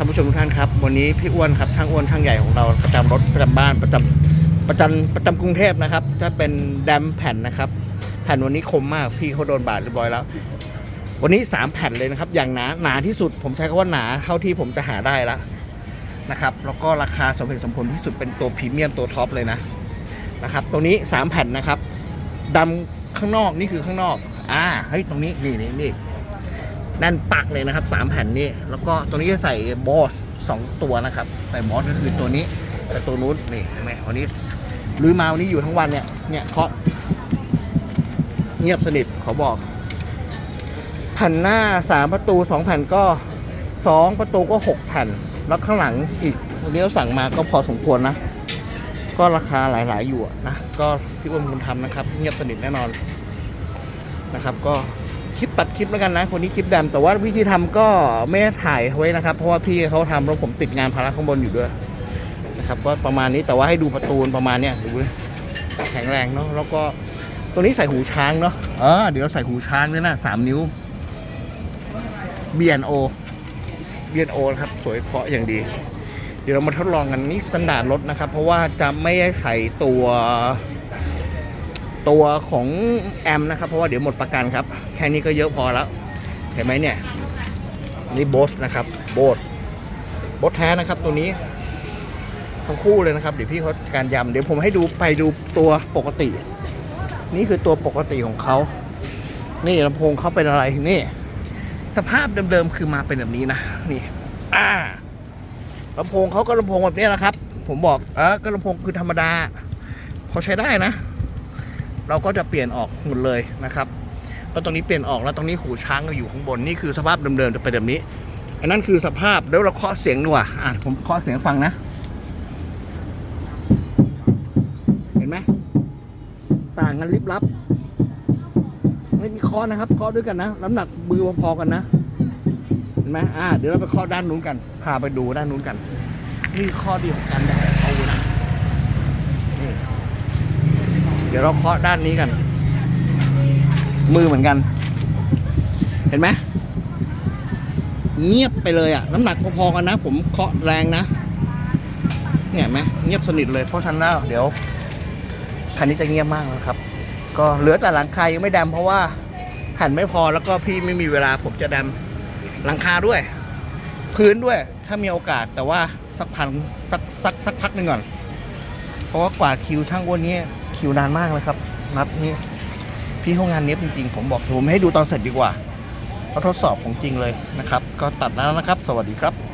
ท่านผู้ชมทุกท่านครับ วันนี้พี่อ้วนครับช่างอ้วนช่างใหญ่ของเราประจำรถประจำบ้านประจำประจำประจำกรุงเทพนะครับถ้าเป็นแดมแผ่นนะครับ แผ่นวันนี้คมมากพี่เขาโดนบาดเรียบร้อยแล้ว วันนี้ 3 แผ่นเลยนะครับ อย่างหนาหนาที่สุด ผมใช้คำว่าหนาเท่าที่ผมจะหาได้แล้วนะครับ แล้วก็ราคาสมเหตุสมผลที่สุดเป็นตัวพรีเมียมตัวท็อปเลยนะนะครับตัวนี้ 3 แผ่นนะครับดำข้างนอกนี่คือข้างนอกอ่าเฮ้ยตรงนี้นี่นี่นี่ แน่นปักเลยนะครับ 3 แผ่นนี้ แล้วก็ตัวนี้จะใส่บอส2ตัวนะครับ แต่บอสก็คือตัวนี้แต่ตัวนู้นนี่เห็นไหมวันนี้ลือมาวันนี้อยู่ทั้งวันเนี่ยเนี่ยเคาะเงียบสนิทเขาบอกแผ่นหน้า 3 ประตู 2 แผ่นก็ 2 ประตูก็ 6 แผ่น แล้วข้างหลังอีกวันนี้เราสั่งมาก็พอสมควรนะ ก็ราคาหลาย ๆ อยู่นะ ก็พี่อ้วนคุณทำนะครับ เงียบสนิทแน่นอนนะครับก็ คลิปตัดคลิปแล้วกันนะ คนนี้คลิปดำแต่ว่าวิธีทำก็ไม่ได้ถ่ายไว้นะครับ เพราะว่าพี่เขาทำแล้วผมติดงานภาระข้างบนอยู่ด้วยนะครับก็ประมาณนี้แต่ว่าให้ดูประตูประมาณเนี้ยดูดิแข็งแรงเนาะแล้วก็ตัวนี้ใส่หูช้างเนาะเออเดี๋ยวใส่หูช้างด้วยนะสามนิ้ว B&O B&O นะครับสวยเพาะอย่างดี เดี๋ยวเรามาทดลองกันนี่สแตนดาร์ดรถนะครับ เพราะว่าจะไม่ได้ใส่ตัว ตัวของแอมนะครับ เพราะว่าเดี๋ยวหมดประกันครับ แค่นี้ก็เยอะพอแล้ว เห็นไหมเนี่ย นี่โบสนะครับโบสโบสแท้นะครับตัวนี้ ทั้งคู่เลยนะครับ เดี๋ยวพี่เขาการยำเดี๋ยวผมให้ดูไปดูตัวปกติ นี่คือตัวปกติของเขานี่ลำโพงเขาเป็นอะไรนี่ สภาพเดิมๆคือมาเป็นแบบนี้นะนี่อ่าลำโพงเขาก็ลำโพงแบบนี้แหละครับ ผมบอกเออก็ลำโพงคือธรรมดาพอใช้ได้นะ เราก็จะเปลี่ยนออกหมดเลยนะครับก็ตรงนี้เปลี่ยนออกแล้วตรงนี้หูช้างก็อยู่ข้างบนนี่คือสภาพเดิมๆจะเป็นแบบนี้ อันนั้นคือสภาพแล้วเราเคาะเสียงดีกว่าอะผมเคาะเสียงฟังนะ เห็นไหมต่างกันลิบลับ ไม่มีเคอนะครับเคอด้วยกันนะน้ำหนักมือพอๆกันนะเห็นไหมอ่าเดี๋ยวเราไปเคอด้านนู้นกันพาไปดูด้านนู้นกัน นี่ข้อดีของการแดดเอานะนี่ เดี๋ยวเราเคาะด้านนี้กัน มือเหมือนกัน เห็นไหมเงียบไปเลยอะน้ำหนักพอๆกันนะ ผมเคาะแรงนะเนี่ยเห็นไหมเงียบสนิทเลยเพราะฉะนั้นแล้วเดี๋ยวคันนี้จะเงียบมากนะครับ ก็เหลือแต่หลังคายังไม่ดำเพราะว่าแผ่นไม่พอแล้วก็พี่ไม่มีเวลาผมจะดำหลังคาด้วย พื้นด้วยถ้ามีโอกาสแต่ว่าสักพันสักสักสักพักหนึ่งก่อน เพราะว่ากว่าคิวช่างอ้วนนี้ คิวนานมากเลยครับ นัดนี้พี่ห้องงานเนี้ยจริงๆ ผมบอกผมให้ดูตอนเสร็จดีกว่าเขาทดสอบของจริงเลยนะครับ ก็ตัดแล้วนะครับ สวัสดีครับ